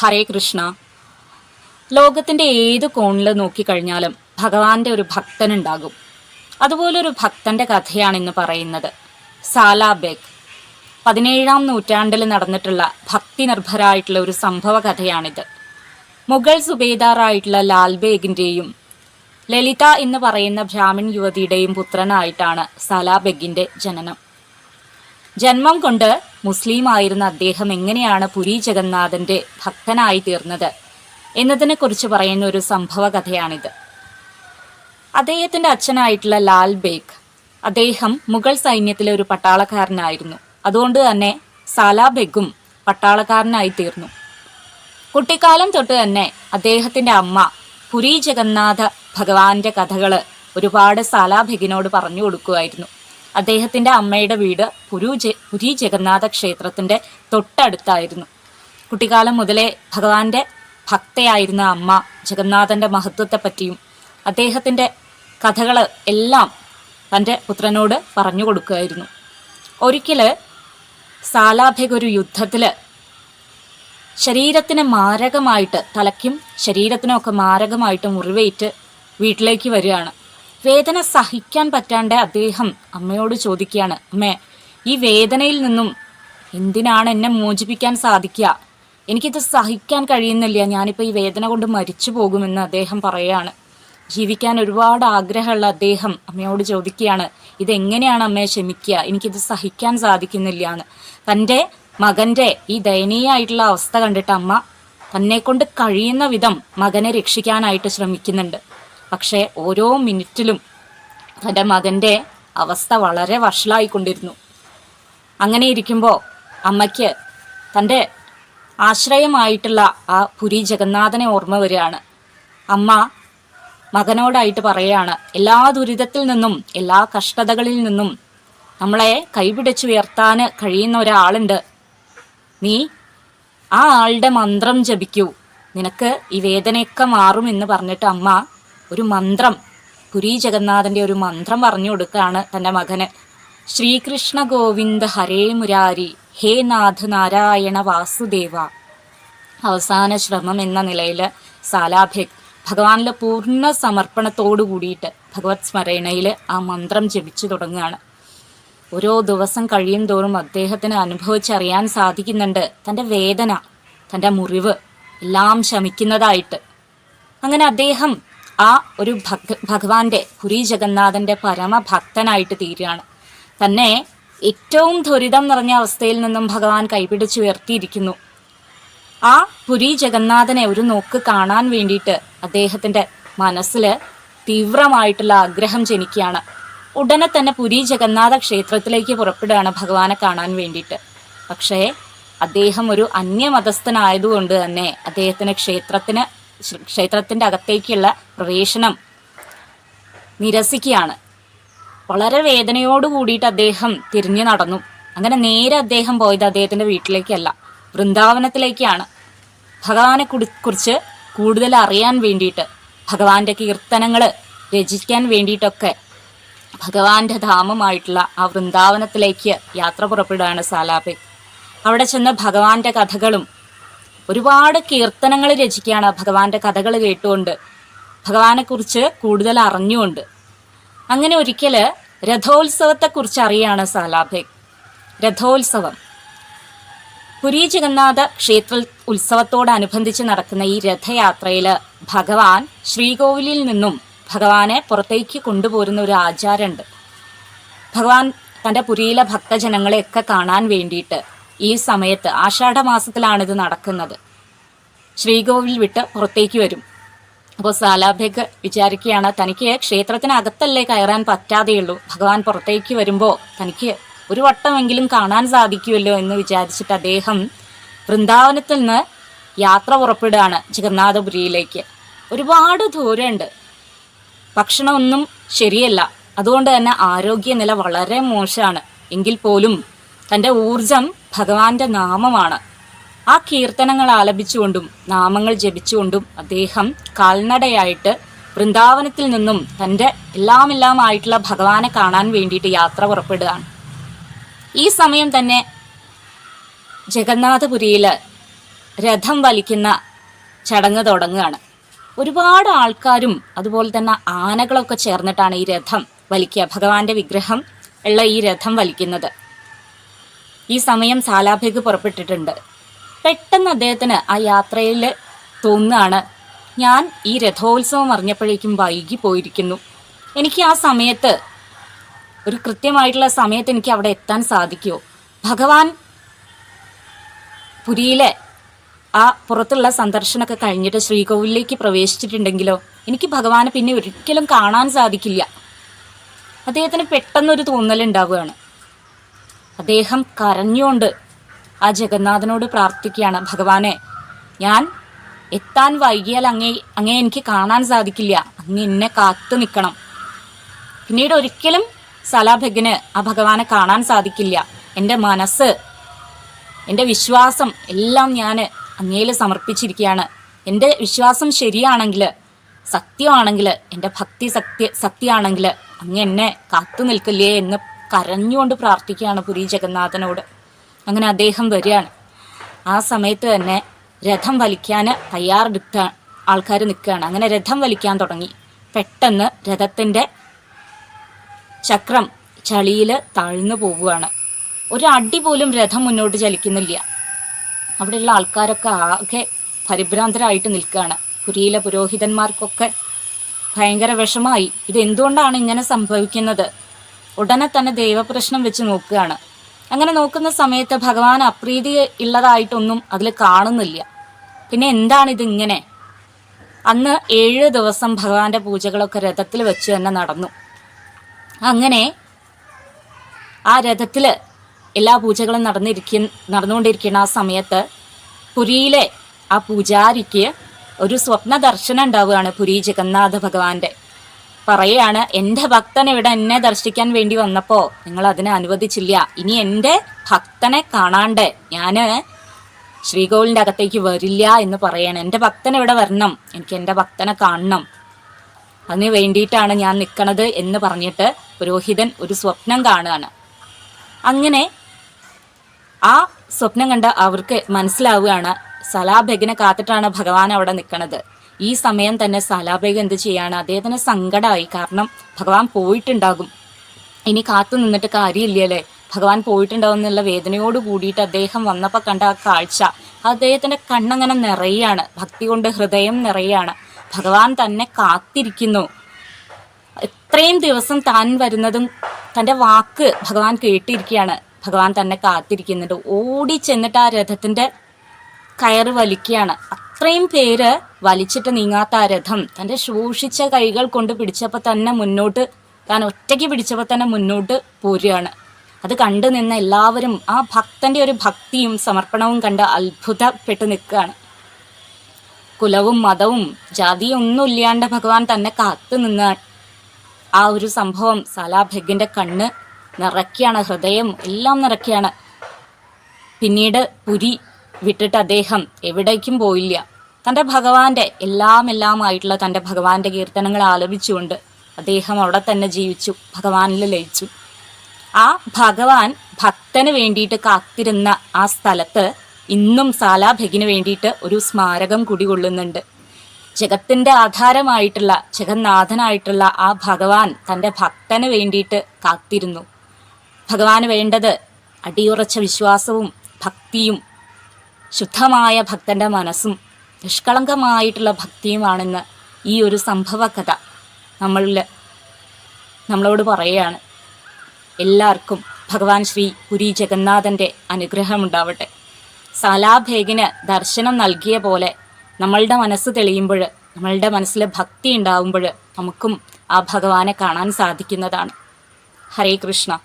ഹരേ കൃഷ്ണ. ലോകത്തിന്റെ ഏത് കോണിൽ നോക്കിക്കഴിഞ്ഞാലും ഭഗവാന്റെ ഒരു ഭക്തനുണ്ടാകും. അതുപോലൊരു ഭക്തന്റെ കഥയാണ് ഇന്ന് പറയുന്നത്. സാലാ ബേഗ്. പതിനേഴാം നൂറ്റാണ്ടിൽ നടന്നിട്ടുള്ള ഭക്തി നിർഭരായിട്ടുള്ള ഒരു സംഭവ കഥയാണിത്. മുഗൾ സുബേദാറായിട്ടുള്ള ലാൽ ബേഗിന്റെയും ലളിത എന്ന് പറയുന്ന ബ്രാഹ്മിൺ യുവതിയുടെയും പുത്രനായിട്ടാണ് സാലാ ബെഗിന്റെ ജനനം. ജന്മം കൊണ്ട് മുസ്ലിം ആയിരുന്ന അദ്ദേഹം എങ്ങനെയാണ് പുരി ജഗന്നാഥന്റെ ഭക്തനായി തീർന്നത് എന്നതിനെ കുറിച്ച് പറയുന്ന ഒരു സംഭവ കഥയാണിത് അദ്ദേഹത്തിന്റെ അച്ഛനായിട്ടുള്ള ലാൽ ബേഗ് അദ്ദേഹം മുഗൾ സൈന്യത്തിലെ ഒരു പട്ടാളക്കാരനായിരുന്നു. അതുകൊണ്ട് തന്നെ സാലാ ബെഗും പട്ടാളക്കാരനായി തീർന്നു. കുട്ടിക്കാലം തൊട്ട് തന്നെ അദ്ദേഹത്തിന്റെ അമ്മ പുരി ജഗന്നാഥ ഭഗവാന്റെ കഥകൾ ഒരുപാട് സാലാ സാലാബെഗിനോട് പറഞ്ഞു കൊടുക്കുമായിരുന്നു. അദ്ദേഹത്തിന്റെ അമ്മയുടെ വീട് പുരു പുരി ജഗന്നാഥ ക്ഷേത്രത്തിന്റെ തൊട്ടടുത്തായിരുന്നു. കുട്ടിക്കാലം മുതലേ ഭഗവാന്റെ ഭക്തയായിരുന്ന അമ്മ ജഗന്നാഥന്റെ മഹത്വത്തെപ്പറ്റിയും അദ്ദേഹത്തിന്റെ കഥകൾ എല്ലാം തന്റെ പുത്രനോട് പറഞ്ഞു കൊടുക്കുമായിരുന്നു ഒരിക്കൽ സാലാഭിക ഒരു യുദ്ധത്തിൽ ശരീരത്തിന് മാരകമായിട്ട് തലയ്ക്കും ശരീരത്തിനും ഒക്കെ മാരകമായിട്ട് മുറിവേറ്റ് വീട്ടിലേക്ക് വരികയാണ്. വേദന സഹിക്കാൻ പറ്റാണ്ട് അദ്ദേഹം അമ്മയോട് ചോദിക്കുകയാണ് അമ്മേ ഈ വേദനയിൽ നിന്നും എന്തിനാണ് എന്നെ മോചിപ്പിക്കാൻ സാധിക്കുക? എനിക്കിത് സഹിക്കാൻ കഴിയുന്നില്ല. ഞാനിപ്പോൾ ഈ വേദന കൊണ്ട് മരിച്ചു പോകുമെന്ന് അദ്ദേഹം പറയുകയാണ് ജീവിക്കാൻ ഒരുപാട് ആഗ്രഹമുള്ള അദ്ദേഹം അമ്മയോട് ചോദിക്കുകയാണ് ഇതെങ്ങനെയാണ് അമ്മയെ ക്ഷമിക്കുക? എനിക്കിത് സഹിക്കാൻ സാധിക്കുന്നില്ല എന്ന് തന്റെ മകന്റെ ഈ ദയനീയമായിട്ടുള്ള അവസ്ഥ കണ്ടിട്ട് അമ്മ തന്നെ കൊണ്ട് കഴിയുന്ന വിധം മകനെ രക്ഷിക്കാനായിട്ട് ശ്രമിക്കുന്നുണ്ട്. പക്ഷേ ഓരോ മിനിറ്റിലും തന്റെ മകന്റെ അവസ്ഥ വളരെ വഷളായിക്കൊണ്ടിരുന്നു. അങ്ങനെ ഇരിക്കുമ്പോൾ അമ്മയ്ക്ക് തന്റെ ആശ്രയമായിട്ടുള്ള ആ പുരി ജഗന്നാഥനെ ഓർമ്മ വരികയാണ്. അമ്മ മകനോടായിട്ട് പറയുകയാണ് എല്ലാ ദുരിതത്തിൽ നിന്നും എല്ലാ കഷ്ടതകളിൽ നിന്നും നമ്മളെ കൈപിടിച്ചുയർത്താൻ കഴിയുന്ന ഒരാളുണ്ട്. നീ ആ ആളുടെ മന്ത്രം ജപിക്കൂ. നിനക്ക് ഈ വേദനയൊക്കെ മാറും എന്ന് പറഞ്ഞിട്ട് അമ്മ ഒരു മന്ത്രം. പുരി ജഗന്നാഥന്റെ ഒരു മന്ത്രം പറഞ്ഞു കൊടുക്കുകയാണ് തന്റെ മകന്. ശ്രീകൃഷ്ണ ഗോവിന്ദ ഹരേ മുരാരി ഹേ നാഥ നാരായണ വാസുദേവ. അവസാന ശ്രമം എന്ന നിലയിൽ സാലാഭേഗ് ഭഗവാനിലെ പൂർണ സമർപ്പണത്തോടു കൂടിയിട്ട് ഭഗവത് സ്മരണയിൽ ആ മന്ത്രം ജപിച്ചു തുടങ്ങുകയാണ്. ഓരോ ദിവസം കഴിയും തോറും അദ്ദേഹത്തിന് അനുഭവിച്ചറിയാൻ സാധിക്കുന്നുണ്ട് തന്റെ വേദന തന്റെ മുറിവ്. എല്ലാം ശമിക്കുന്നതായിട്ട്. അങ്ങനെ അദ്ദേഹം ആ ഒരു ഭഗ ഭഗവാന്റെ പുരി ജഗന്നാഥന്റെ പരമഭക്തനായിട്ട് തീരുകയാണ്. തന്നെ ഏറ്റവും ദുരിതം നിറഞ്ഞ അവസ്ഥയിൽ നിന്നും ഭഗവാൻ കൈപിടിച്ചുയർത്തിയിരിക്കുന്നു ആ പുരി ജഗന്നാഥനെ ഒരു നോക്ക് കാണാൻ വേണ്ടിയിട്ട് അദ്ദേഹത്തിന്റെ മനസ്സിൽ തീവ്രമായിട്ടുള്ള ആഗ്രഹം ജനിക്കുകയാണ്. ഉടനെ തന്നെ പുരി ജഗന്നാഥ ക്ഷേത്രത്തിലേക്ക് പുറപ്പെടുകയാണ് ഭഗവാനെ കാണാൻ വേണ്ടിയിട്ട്. പക്ഷേ അദ്ദേഹം ഒരു അന്യമതസ്ഥനായതുകൊണ്ട് തന്നെ അദ്ദേഹത്തിന് ക്ഷേത്രത്തിന് ക്ഷേത്രത്തിന്റെ അകത്തേക്കുള്ള പ്രവേശനം നിരസിക്കുകയാണ്. വളരെ വേദനയോട് കൂടിയിട്ട് അദ്ദേഹം തിരിഞ്ഞു നടന്നു. അങ്ങനെ നേരെ അദ്ദേഹം പോയത് അദ്ദേഹത്തിന്റെ വീട്ടിലേക്കല്ല വൃന്ദാവനത്തിലേക്കാണ്. ഭഗവാനെ കുറിച്ച് കൂടുതൽ അറിയാൻ വേണ്ടിയിട്ട് ഭഗവാന്റെ കീർത്തനങ്ങൾ രചിക്കാൻ വേണ്ടിയിട്ടൊക്കെ ഭഗവാന്റെ ധാമമായിട്ടുള്ള ആ വൃന്ദാവനത്തിലേക്ക് യാത്ര പുറപ്പെടുകയാണ് സാലാബെ അവിടെ ചെന്ന് ഭഗവാന്റെ കഥകളും ഒരുപാട് കീർത്തനങ്ങൾ രചിക്കുകയാണ് ഭഗവാന്റെ കഥകൾ കേട്ടുകൊണ്ട്. ഭഗവാനെക്കുറിച്ച് കൂടുതൽ അറിഞ്ഞുകൊണ്ട്. അങ്ങനെ ഒരിക്കൽ രഥോത്സവത്തെക്കുറിച്ച് അറിയാണ് സാലാഭേ. രഥോത്സവം. പുരി ജഗന്നാഥ ക്ഷേത്ര ഉത്സവത്തോടനുബന്ധിച്ച് നടക്കുന്ന ഈ രഥയാത്രയിൽ ഭഗവാൻ ശ്രീകോവിലിൽ നിന്നും ഭഗവാനെ പുറത്തേക്ക് കൊണ്ടുപോരുന്ന ഒരു ആചാരമുണ്ട്. ഭഗവാൻ തന്റെ പുരിയിലെ ഭക്തജനങ്ങളെയൊക്കെ കാണാൻ വേണ്ടിയിട്ട് ഈ സമയത്ത് ആഷാഢ മാസത്തിലാണ് ഇത് നടക്കുന്നത്. ശ്രീകോവിൽ വിട്ട് പുറത്തേക്ക് വരും. അപ്പോൾ സാലാബേഗ് വിചാരിക്കുകയാണ് തനിക്ക് ക്ഷേത്രത്തിനകത്തല്ലേ കയറാൻ പറ്റാതെയുള്ളൂ. ഭഗവാൻ പുറത്തേക്ക് വരുമ്പോൾ തനിക്ക് ഒരു വട്ടമെങ്കിലും കാണാൻ സാധിക്കുമല്ലോ എന്ന് വിചാരിച്ചിട്ട് അദ്ദേഹം വൃന്ദാവനത്തിൽ നിന്ന് യാത്ര പുറപ്പെടുകയാണ് ജഗന്നാഥപുരിയിലേക്ക്. ഒരുപാട് ദൂരമുണ്ട്. ഭക്ഷണമൊന്നും ശരിയല്ല. അതുകൊണ്ട് തന്നെ ആരോഗ്യനില വളരെ മോശമാണ്. എങ്കിൽ പോലും തന്റെ ഊർജം ഭഗവാന്റെ നാമമാണ്. ആ കീർത്തനങ്ങൾ ആലപിച്ചുകൊണ്ടും നാമങ്ങൾ ജപിച്ചുകൊണ്ടും അദ്ദേഹം കാൽനടയായിട്ട് വൃന്ദാവനത്തിൽ നിന്നും തന്റെ എല്ലാമെല്ലാമായിട്ടുള്ള ഭഗവാനെ കാണാൻ വേണ്ടിയിട്ട് യാത്ര പുറപ്പെടുകയാണ്. ഈ സമയം തന്നെ ജഗന്നാഥപുരിയിൽ രഥം വലിക്കുന്ന ചടങ്ങ് തുടങ്ങുകയാണ്. ഒരുപാട് ആൾക്കാരും അതുപോലെ തന്നെ ആനകളൊക്കെ ചേർന്നിട്ടാണ് ഈ രഥം വലിക്കുക. ഭഗവാന്റെ വിഗ്രഹം ഉള്ള ഈ രഥം വലിക്കുന്നത്. ഈ സമയം സാലാഭയ്ക്ക് പുറപ്പെട്ടിട്ടുണ്ട്. പെട്ടെന്ന് അദ്ദേഹത്തിന് ആ യാത്രയിൽ തോന്നുകയാണ്. ഞാൻ ഈ രഥോത്സവം അറിഞ്ഞപ്പോഴേക്കും വൈകി പോയിരിക്കുന്നു. എനിക്ക് ആ സമയത്ത് ഒരു കൃത്യമായിട്ടുള്ള സമയത്ത് എനിക്ക് അവിടെ എത്താൻ സാധിക്കുമോ? ഭഗവാൻ പുരിയിലെ ആ പുറത്തുള്ള സന്ദർശനമൊക്കെ കഴിഞ്ഞിട്ട് ശ്രീകോവിലേക്ക് പ്രവേശിച്ചിട്ടുണ്ടെങ്കിലോ? എനിക്ക് ഭഗവാനെ പിന്നെ ഒരിക്കലും കാണാൻ സാധിക്കില്ല. അദ്ദേഹത്തിന് പെട്ടെന്നൊരു തോന്നലുണ്ടാവുകയാണ്. അദ്ദേഹം കരഞ്ഞുകൊണ്ട് ആ ജഗന്നാഥനോട് പ്രാർത്ഥിക്കുകയാണ് ഭഗവാനെ ഞാൻ എത്താൻ വൈകിയാൽ അങ്ങേ അങ്ങേ എനിക്ക് കാണാൻ സാധിക്കില്ല. അങ്ങ് എന്നെ കാത്തു നിൽക്കണം. പിന്നീട് ഒരിക്കലും സലാഭഗന് ആ ഭഗവാനെ കാണാൻ സാധിക്കില്ല. എന്റെ മനസ്സ് എന്റെ വിശ്വാസം എല്ലാം ഞാൻ അങ്ങയിൽ സമർപ്പിച്ചിരിക്കുകയാണ്. എന്റെ വിശ്വാസം ശരിയാണെങ്കിൽ സത്യമാണെങ്കിൽ എന്റെ ഭക്തി സത്യ സത്യമാണെങ്കിൽ അങ്ങ് എന്നെ കാത്തു നിൽക്കില്ലേ എന്ന് കരഞ്ഞുകൊണ്ട് പ്രാർത്ഥിക്കുകയാണ് പുരി ജഗന്നാഥനോട്. അങ്ങനെ അദ്ദേഹം വരികയാണ്. ആ സമയത്ത് തന്നെ രഥം വലിക്കാൻ തയ്യാറെടുത്ത ആൾക്കാർ നിൽക്കുകയാണ്. അങ്ങനെ രഥം വലിക്കാൻ തുടങ്ങി. പെട്ടെന്ന് രഥത്തിന്റെ ചക്രം ചളിയിൽ താഴ്ന്നു പോവുകയാണ്. ഒരടി പോലും രഥം മുന്നോട്ട് ചലിക്കുന്നില്ല. അവിടെയുള്ള ആൾക്കാരൊക്കെ ആകെ പരിഭ്രാന്തരായിട്ട് നിൽക്കുകയാണ്. പുരിയിലെ പുരോഹിതന്മാർക്കൊക്കെ ഭയങ്കര വിഷമായി. ഇതെന്തുകൊണ്ടാണ് ഇങ്ങനെ സംഭവിക്കുന്നത്? ഉടനെ തന്നെ ദൈവപ്രശ്നം വെച്ച് നോക്കുകയാണ്. അങ്ങനെ നോക്കുന്ന സമയത്ത് ഭഗവാൻ അപ്രീതി ഉള്ളതായിട്ടൊന്നും അതിൽ കാണുന്നില്ല. പിന്നെ എന്താണ് ഇതിങ്ങനെ അന്ന് ഏഴ് ദിവസം ഭഗവാന്റെ പൂജകളൊക്കെ രഥത്തിൽ വെച്ച് തന്നെ നടന്നു. അങ്ങനെ ആ രഥത്തിൽ എല്ലാ പൂജകളും നടന്നിരിക്ക നടന്നുകൊണ്ടിരിക്കുന്ന ആ സമയത്ത് പുരിയിലെ ആ പൂജാരിക്ക് ഒരു സ്വപ്ന ദർശനം ഉണ്ടാവുകയാണ് പുരി ജഗന്നാഥ ഭഗവാന്റെ. പറയാണ് എന്റെ ഭക്തനെ ഇവിടെ എന്നെ ദർശിക്കാൻ വേണ്ടി വന്നപ്പോൾ നിങ്ങൾ അതിനെ അനുവദിച്ചില്ല. ഇനി എന്റെ ഭക്തനെ കാണാണ്ട് ഞാൻ ശ്രീകോവിലിന്റെ അകത്തേക്ക് വരില്ല എന്ന് പറയാണ്. എന്റെ ഭക്തനെ ഇവിടെ വരണം. എനിക്ക് എന്റെ ഭക്തനെ കാണണം. അതിന് വേണ്ടിയിട്ടാണ് ഞാൻ നിൽക്കണത് എന്ന് പറഞ്ഞിട്ട് പുരോഹിതൻ ഒരു സ്വപ്നം കാണുകയാണ്. അങ്ങനെ ആ സ്വപ്നം കണ്ട് അവർക്ക് മനസ്സിലാവുകയാണ് സലാബഗിനെ കാത്തിട്ടാണ് ഭഗവാൻ അവിടെ നിൽക്കണത്. ഈ സമയം തന്നെ സലാബേഗ് എന്ത് ചെയ്യാണ്? അദ്ദേഹത്തിന് സങ്കടമായി കാരണം ഭഗവാൻ പോയിട്ടുണ്ടാകും. ഇനി കാത്തു നിന്നിട്ട് കാര്യമില്ലല്ലേ? ഭഗവാൻ പോയിട്ടുണ്ടാവും എന്നുള്ള വേദനയോട് കൂടിയിട്ട് അദ്ദേഹം വന്നപ്പോൾ കണ്ട ആ കാഴ്ച. അദ്ദേഹത്തിന്റെ കണ്ണങ്ങനെ നിറയാണ്. ഭക്തി കൊണ്ട് ഹൃദയം നിറയാണ്. ഭഗവാൻ തന്നെ കാത്തിരിക്കുന്നു. ഇത്രയും ദിവസം താൻ വരുന്നതും തന്റെ വാക്ക് ഭഗവാൻ കേട്ടിരിക്കുകയാണ്. ഭഗവാൻ തന്നെ കാത്തിരിക്കുന്നുണ്ട്. ഓടി ചെന്നിട്ട് ആ രഥത്തിന്റെ കയറ് വലിക്കുകയാണ്. അത്രയും പേര് വലിച്ചിട്ട് നീങ്ങാത്ത ആ രഥം. തന്റെ ശോഷിച്ച കൈകൾ കൊണ്ട് പിടിച്ചപ്പോൾ തന്നെ മുന്നോട്ട് താൻ ഒറ്റയ്ക്ക് പിടിച്ചപ്പോൾ തന്നെ മുന്നോട്ട് പോരുകയാണ്. അത് കണ്ടു നിന്ന എല്ലാവരും ആ ഭക്തന്റെ ഒരു ഭക്തിയും സമർപ്പണവും കണ്ട് അത്ഭുതപ്പെട്ട് നിൽക്കുകയാണ്. കുലവും മതവും ജാതിയും ഒന്നും ഇല്ലാണ്ട് ഭഗവാൻ തന്നെ കാത്തു നിന്ന ആ ഒരു സംഭവം സാലാഭഗിന്റെ കണ്ണ് നിറയ്ക്കുകയാണ് ഹൃദയം എല്ലാം നിറയ്ക്കുകയാണ്. പിന്നീട് പുരി വിട്ടിട്ട് അദ്ദേഹം എവിടേക്കും പോയില്ല. തന്റെ ഭഗവാന്റെ എല്ലാം എല്ലാമായിട്ടുള്ള തന്റെ ഭഗവാന്റെ കീർത്തനങ്ങൾ ആലപിച്ചുകൊണ്ട് അദ്ദേഹം അവിടെ തന്നെ ജീവിച്ചു ഭഗവാനിൽ ലയിച്ചു. ആ ഭഗവാൻ ഭക്തന് വേണ്ടിയിട്ട് കാത്തിരുന്ന ആ സ്ഥലത്ത് ഇന്നും സാലാഭഗിന് വേണ്ടിയിട്ട് ഒരു സ്മാരകം കുടികൊള്ളുന്നുണ്ട്. ജഗത്തിന്റെ ആധാരമായിട്ടുള്ള ജഗന്നാഥനായിട്ടുള്ള ആ ഭഗവാൻ തന്റെ ഭക്തന് വേണ്ടിയിട്ട് കാത്തിരുന്നു. ഭഗവാന് വേണ്ടത് അടിയുറച്ച വിശ്വാസവും ഭക്തിയും ശുദ്ധമായ ഭക്തന്റെ മനസ്സും നിഷ്കളങ്കമായിട്ടുള്ള ഭക്തിയുമാണെന്ന് ഈ ഒരു സംഭവ കഥ നമ്മളിൽ നമ്മളോട് പറയുകയാണ്. എല്ലാവർക്കും ഭഗവാൻ ശ്രീ പുരി ജഗന്നാഥന്റെ അനുഗ്രഹമുണ്ടാവട്ടെ. സാലാഭേഗിന് ദർശനം നൽകിയ പോലെ നമ്മളുടെ മനസ്സ് തെളിയുമ്പോൾ നമ്മളുടെ മനസ്സിൽ ഭക്തി ഉണ്ടാവുമ്പോൾ നമുക്കും ആ ഭഗവാനെ കാണാൻ സാധിക്കുന്നതാണ്. ഹരേ കൃഷ്ണ.